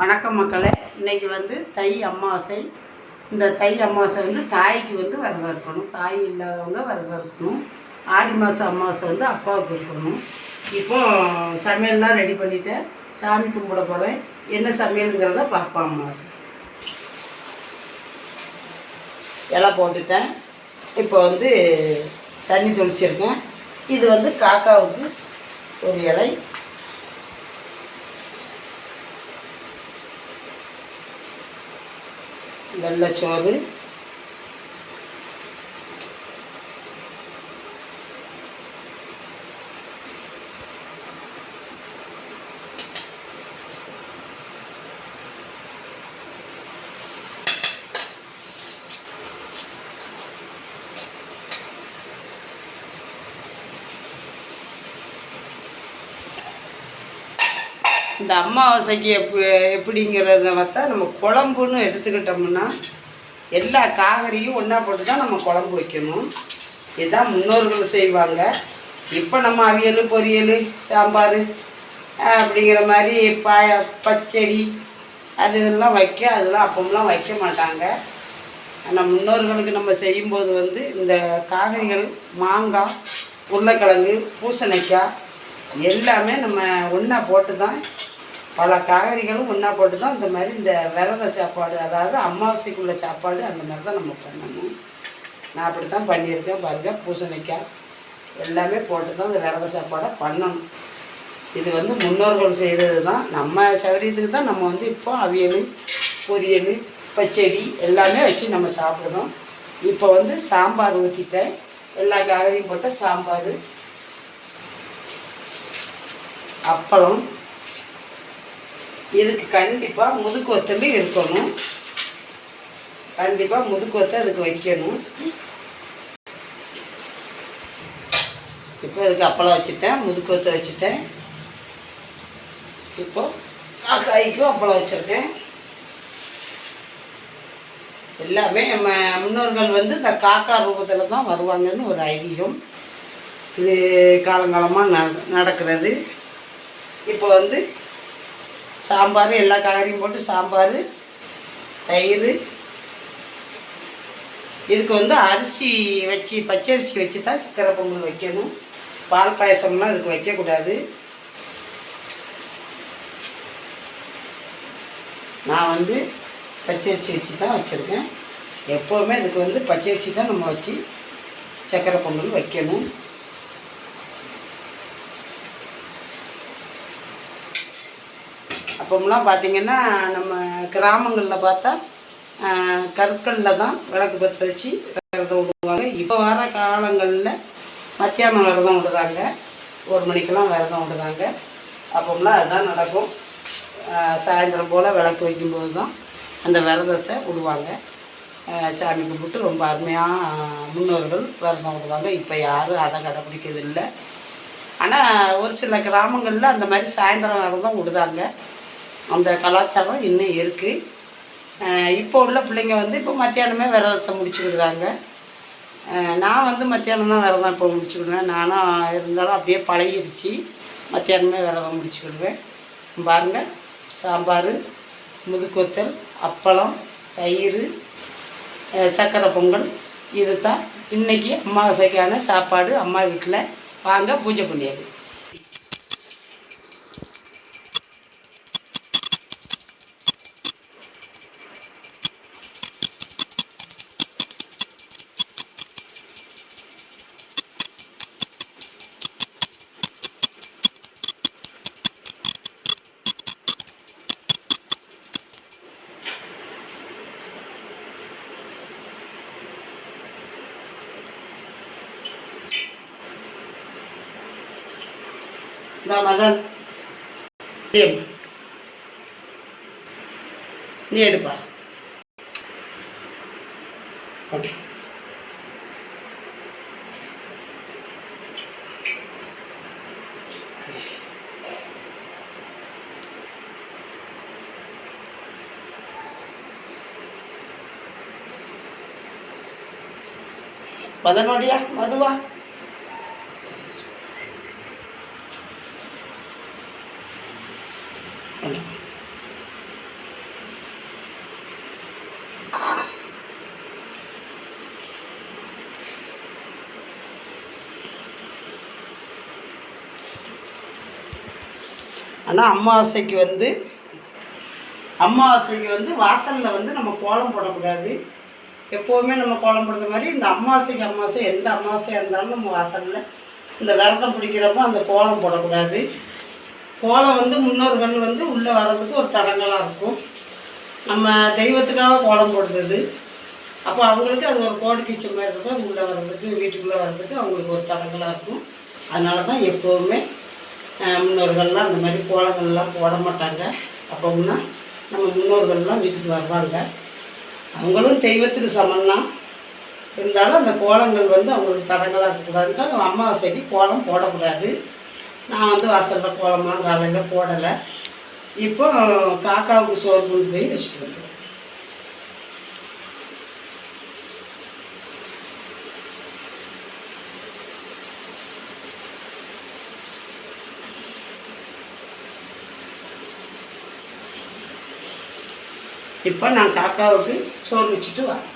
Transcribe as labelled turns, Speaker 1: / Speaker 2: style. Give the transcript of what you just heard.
Speaker 1: வணக்கம் மக்களே. இன்றைக்கி வந்து தை அமாவாசை. இந்த தை அமாவாசை வந்து தாய்க்கு வந்து விரதம் இருக்கணும் தாய் இல்லாதவங்க விரதம் இருக்கணும் ஆடி மாதம் அமாவாசை வந்து அப்பாவுக்கு இருக்கணும். இப்போ சமையல்லாம் ரெடி பண்ணிவிட்டேன் சாமி கும்பிட போகிறேன் என்ன சமையலுங்கிறத பார்ப்போம் அமாவாசை. இலை போட்டுட்டேன். இப்போ வந்து தண்ணி தெளிச்சிருக்கேன். இது வந்து காக்காவுக்கு ஒரு இலை. வெள்ளைச்சோறு இந்த அமாவாசைக்கு எப்படி எப்படிங்கிறத பார்த்தா நம்ம குழம்புன்னு எடுத்துக்கிட்டோம்னா எல்லா காய்கறியும் ஒன்றா போட்டு தான் நம்ம குழம்பு வைக்கணும். இதுதான் முன்னோர்கள் செய்வாங்க. இப்போ நம்ம அவியல் பொரியல் சாம்பார் அப்படிங்கிற மாதிரி பாய பச்சடி அது இதெல்லாம் வைக்க அதெல்லாம் அப்போம்லாம் வைக்க மாட்டாங்க. ஆனால் முன்னோர்களுக்கு நம்ம செய்யும்போது வந்து இந்த காகரிகள் மாங்காய் உருளைக்கிழங்கு பூசணிக்காய் எல்லாமே நம்ம ஒன்றா போட்டு தான் பல காய்கறிகளும் ஒன்றா போட்டு தான் இந்த மாதிரி இந்த விரத சாப்பாடு அதாவது அமாவாசைக்குள்ள சாப்பாடு அந்த மாதிரி தான் நம்ம பண்ணணும். நான் அப்படி தான் பண்ணியிருக்கேன் பாருங்கள் பூசணிக்காய் எல்லாமே போட்டு தான் இந்த விரத சாப்பாடை பண்ணணும். இது வந்து முன்னோர்கள் செய்தது தான் நம்ம சௌரியத்துக்கு தான் நம்ம வந்து இப்போ அவியல் பொரியல் பச்சடி எல்லாமே வச்சு நம்ம சாப்பிடுறோம் இப்போ வந்து சாம்பார் ஊற்றிட்டேன் எல்லா காய்கறியும் போட்ட சாம்பார் அப்பளம் இதுக்கு கண்டிப்பாக முதுக்கொத்தல் இருக்கணும். கண்டிப்பாக முதுக்கொத்தை அதுக்கு வைக்கணும். இப்போ இதுக்கு அப்பளம் வச்சுட்டேன் முதுக்கொத்தை வச்சுட்டேன். இப்போ காக்காய்க்கும் அப்பளம் வச்சுருக்கேன். எல்லாமே நம்ம முன்னோர்கள் வந்து இந்த காக்கா ரூபத்தில் தான் வருவாங்கன்னு ஒரு ஐதீகம். இது காலங்காலமாக ந நடக்கிறது. இப்போ வந்து சாம்பார் எல்லா காய்கறியும் போட்டு சாம்பார் தயிர். இதுக்கு வந்து அரிசி வச்சு பச்சரிசி வச்சு தான் சக்கரை பொங்கல் வைக்கணும். பால் பாயசம்லாம் இதுக்கு வைக்கக்கூடாது. நான் வந்து பச்சரிசி வச்சு தான் வச்சுருக்கேன். எப்போவுமே இதுக்கு வந்து பச்சரிசி தான் நம்ம வச்சு சக்கரை பொங்கல் வைக்கணும். அப்போம்லாம் பார்த்திங்கன்னா நம்ம கிராமங்களில் பார்த்தா கற்களில் தான் விளக்கு பற்ற வச்சு விரதம் விடுவாங்க. இப்போ வர காலங்களில் மத்தியானம் விரதம் விடுறாங்க. ஒரு மணிக்கெல்லாம் விரதம் விடுறாங்க. அப்போம்லாம் அதுதான் நடக்கும். சாயந்தரம் போல் விளக்கு வைக்கும்போது தான் அந்த விரதத்தை விடுவாங்க. சாமி கும்பிட்டு ரொம்ப அருமையாக முன்னோர்கள் விரதம் விடுவாங்க. இப்போ யாரும் அதை கடைப்பிடிக்கிறது இல்லை. ஆனால் ஒரு சில கிராமங்களில் அந்த மாதிரி சாயந்தரம் விரதம் விடுதாங்க அந்த கலாச்சாரம் இன்னும் இருக்குது இப்போ உள்ள பிள்ளைங்க வந்து இப்போ மத்தியானமே விரதத்தை முடிச்சுக்கிடுதாங்க நான் வந்து மத்தியானம் தான் விரதம் இப்போ முடிச்சுக்கிடுவேன். நானும் இருந்தாலும் அப்படியே பழகிருச்சு மத்தியானமே விரதம் முடிச்சுக்கிடுவேன். பாருங்கள் சாம்பார் முதுக்கொத்தல் அப்பளம் தயிர் சர்க்கரை சக்கரை பொங்கல் இது தான் இன்றைக்கி அம்மாவாசைக்கான சாப்பாடு அம்மா வீட்டில். வாங்க பூஜை பண்ணியாது இந்த மதன் நீ எடுப்பா. ஓகே. மதன் மதுவா? ஆனால் அமாவாசைக்கு வந்து அமாவாசைக்கு வந்து வாசலில் வந்து நம்ம கோலம் போடக்கூடாது. எப்போவுமே நம்ம கோலம் போடுற மாதிரி இந்த அமாவாசைக்கு அமாவாசை எந்த அமாவாசையாக இருந்தாலும் நம்ம வாசலில் இந்த விரதம் பிடிக்கிறப்போ அந்த கோலம் போடக்கூடாது. கோலம் வந்து முன்னோர்கள் வந்து உள்ளே வர்றதுக்கு ஒரு தடங்களாக இருக்கும். நம்ம தெய்வத்துக்காக கோலம் போடுறது. அப்போ அவங்களுக்கு அது ஒரு கோடு கீச்ச மாதிரி இருக்கும். அது உள்ளே வர்றதுக்கு வீட்டுக்குள்ளே வர்றதுக்கு அவங்களுக்கு ஒரு தடங்களாக இருக்கும். அதனால தான் எப்போவுமே முன்னோர்கள்லாம் அந்த மாதிரி கோலங்கள்லாம் போட மாட்டாங்க. அப்போம்னா நம்ம முன்னோர்கள்லாம் வீட்டுக்கு வருவாங்க. அவங்களும் தெய்வத்துக்கு சமம்தான். இருந்தாலும் அந்த கோலங்கள் வந்து அவங்களுக்கு தடங்களாக இருக்கக்கூடாதுன்னு அந்த அமாவாசைக்கு கோலம் போடக்கூடாது. நான் வந்து வாசலில் கோலம்லாம் காலையில் போடலை. இப்போ காக்காவுக்கு சோறு கொண்டு போய் வச்சுட்டு வந்தேன் இப்போ நான் காக்காவுக்கு சோறு வச்சுட்டு வரேன்.